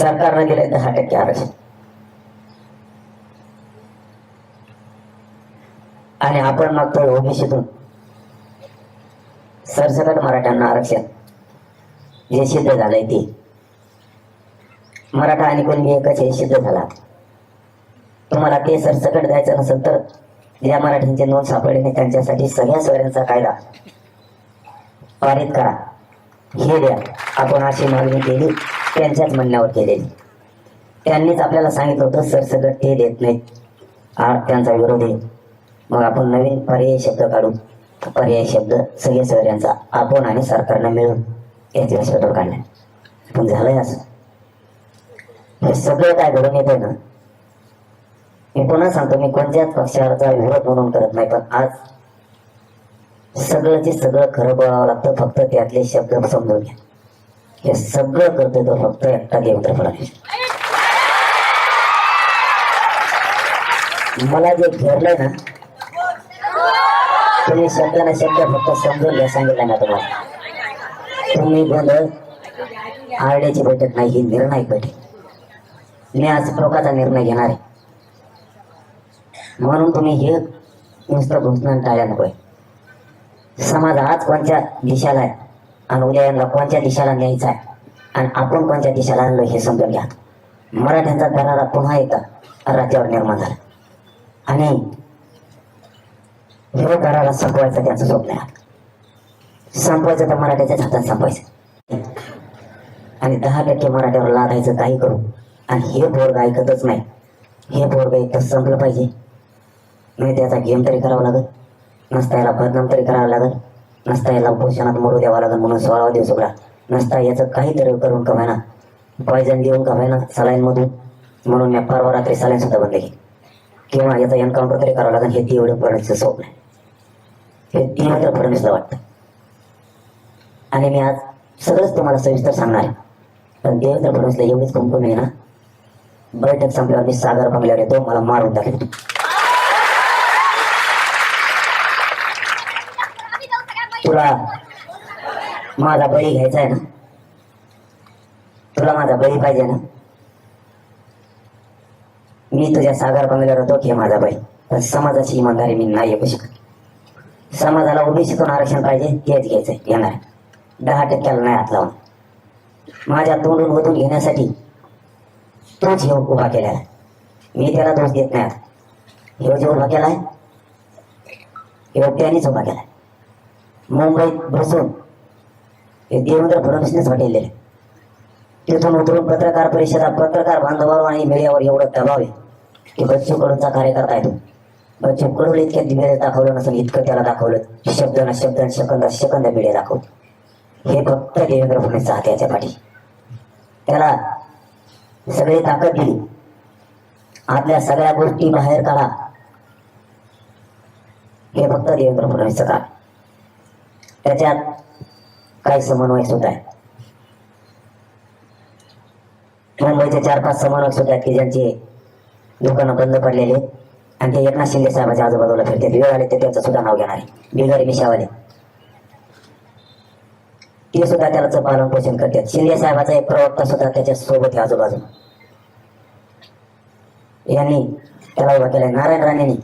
सरकारनं दिलंय दहा टक्के आरक्षण. आणि आपण मागतोय ओबीसीतून. सरसकट मराठ्यांना आरक्षण. जे सिद्ध झालंय ते. मराठा आणि कोणी एकच हे सिद्ध झाला. तुम्हाला ते सरसकट द्यायचं नसेल तर ज्या मराठ्यांचे नोंद सापडले नाही. त्यांच्यासाठी सगळ्या सगळ्यांचा कायदा पारित करा. हे द्या. आपण अशी मागणी केली त्यांच्याच म्हणण्यावर केलेली. त्यांनीच आपल्याला सांगितलं होतं सरसकट ते देत नाहीत. त्यांचा विरोध आहे. मग आपण नवीन पर्यायी शब्द काढू. पर्यायी शब्द सगळे सगळ्यांचा आपण आणि सरकारनं मिळून याचे व्यासपीठावर काढले. पण झालंय असं. हे सगळं काय घडून येतंय ना? मी पुन्हा सांगतो मी कोणत्याच पक्षाचा विरोध म्हणून करत नाही पण आज सगळंचे सगळं खरं बोलावं लागतं. फक्त त्यातले शब्द समजून घ्या. हे सगळं करतोय तो फक्त एकटा देवेंद्र फडणवीस. मला जे घेरलंय ना तुम्ही शब्द ना शब्द फक्त समजून घ्या सांगितलं ना तुम्हाला. तुम्ही गोंधळ आरड्याची बैठक नाही ही निर्णायक बैठक. मी आज टोकाचा निर्णय घेणार आहे. म्हणून तुम्ही हे नुसतं घोषणा टाळ्या नकोय. समाज आज कोणत्या दिशेला आहे आणि उद्या यांना कोणत्या दिशेला न्यायचा आहे? आणि आपण कोणत्या दिशेला आणलो हे समजून घ्या. मराठ्यांचा दरारा पुन्हा एकदा राज्यावर निर्माण झाला. आणि हे दराला संपवायचं त्यांचं स्वप्न आहे. संपवायचं तर मराठ्याच्याच हातात संपवायचं. आणि दहा टक्के मराठ्यावर लादायचं काही करू. आणि हे पोरग ऐकतच नाही. हे पोरग एक संपलं पाहिजे. नाही त्याचा गेम तरी करावा लागत नसता याला बदनाम तरी करावं लागेल. नसता याला उपोषणात मरू द्यावा लागेल म्हणून सोळावा दिवस उघडा. नसता याचं काहीतरी करून कमायना पॉयझन देऊन कमायना सलाईनमधून? म्हणून मी परवा रात्री सलाईन सुद्धा बंद केली. किंवा याचा एन्काउंटर तरी करावं लागेल हे देवढं फडणवीसचं स्वप्न आहे. हे मात्र फडणवीसला वाटतं. आणि मी आज सगळंच तुम्हाला सविस्तर सांगणार आहे. पण देवेंद्र फडणवीसला एवढीच कुंकुम आहे ना बैठक संपल्यावर मी सागर बंगल्यावर येतो मला मारून टाकेल तुला माझा बळी घ्यायचा आहे ना? तुला माझा बळी पाहिजे ना? मी तुझ्या सागर बंगल्यावर होतो की माझा बळी. पण समाजाची इमानदारी मी नाही येऊ शकत. समाजाला ओबीसीतून आरक्षण पाहिजे तेच घ्यायचंय येणार दहा टक्क्याला नाही हात लावून माझ्या तोंडून ओतून घेण्यासाठी तोच हे उभा केला आहे. मी त्याला दोष देत नाही हे जे उभा केलाय हे त्यानेच उभा केलाय. मुंबईत बसून. हे देवेंद्र फडणवीसनेच हॉटेल तिथून उतरून पत्रकार परिषदा पत्रकार बांधवावर आणि मीडियावर एवढं दबाव आहे की बच्चू कडूंचा कार्यकर्ता आहे तो. बच्चू कडून इतक्या मीडिया दाखवलं नसेल इतकं त्याला दाखवलं. शब्द ना शब्द सेकंद सेकंद मीडिया दाखवत. हे फक्त देवेंद्र फडणवीसचा हात याच्या पाठी त्याला सगळी ताकद दिली. आपल्या सगळ्या गोष्टी बाहेर काढा. हे फक्त देवेंद्र फडणवीसचं काम त्याच्यात काही समन्वय सुद्धा आहेत मुंबईचे चार पाच समन्वयक सुद्धा आहेत की ज्यांची दुकानं बंद पडलेली आणि ते एकनाथ शिंदे साहेबाच्या आजूबाजूला फिरतात. वेळ आले ते त्यांचं सुद्धा नाव घेणार आहे. बिगारी मिशावाले. ते सुद्धा त्याचं पालन पोषण करतात. शिंदे साहेबाचा एक प्रवक्ता सुद्धा त्याच्या सोबत आहे आजूबाजूला. यांनी त्याला उभा केलाय. नारायण राणेंनी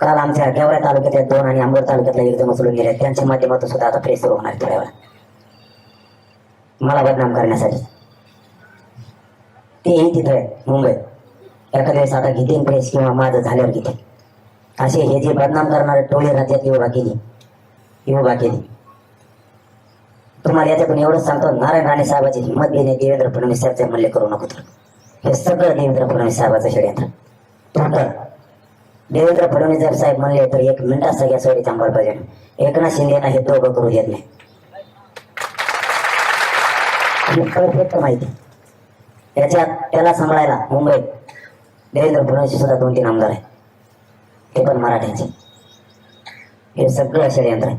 काल आमच्या गेवरा तालुक्यातल्या दोन आणि अंबड तालुक्यातला एकदम उचलून गेले. त्यांच्या माध्यमातून सुद्धा आता प्रेस सुरू होणार थोड्या वेळा मला बदनाम करण्यासाठी. तेही तिथं आहे, मुंबईत एखाद्या वेळेस आता घेतील प्रेस किंवा माझं झाल्यावर घेतील. असे हे जे बदनाम करणारे टोळे राज्यात उभा केली ही केली तुम्हाला याच्यातून एवढंच सांगतो नारायण राणे साहेबाची हिंमत घेणे देवेंद्र फडणवीस साहेबचे म्हणले करू नको तर. हे सगळं देवेंद्र फडणवीस साहेबाचं षडयंत्र टोटल देवेंद्र फडणवीस जर साहेब म्हणले तर एक मिनिटात सगळ्या सोयी थांबायला पाहिजे एकनाथ शिंदेना हे दोघं करू देत नाही. परफेक्ट माहिती त्याच्यात त्याला सांभाळायला मुंबईत देवेंद्र फडणवीस सुद्धा दोन तीन आमदार आहेत. ते पण मराठ्यांचे. हे सगळं षडयंत्र आहे.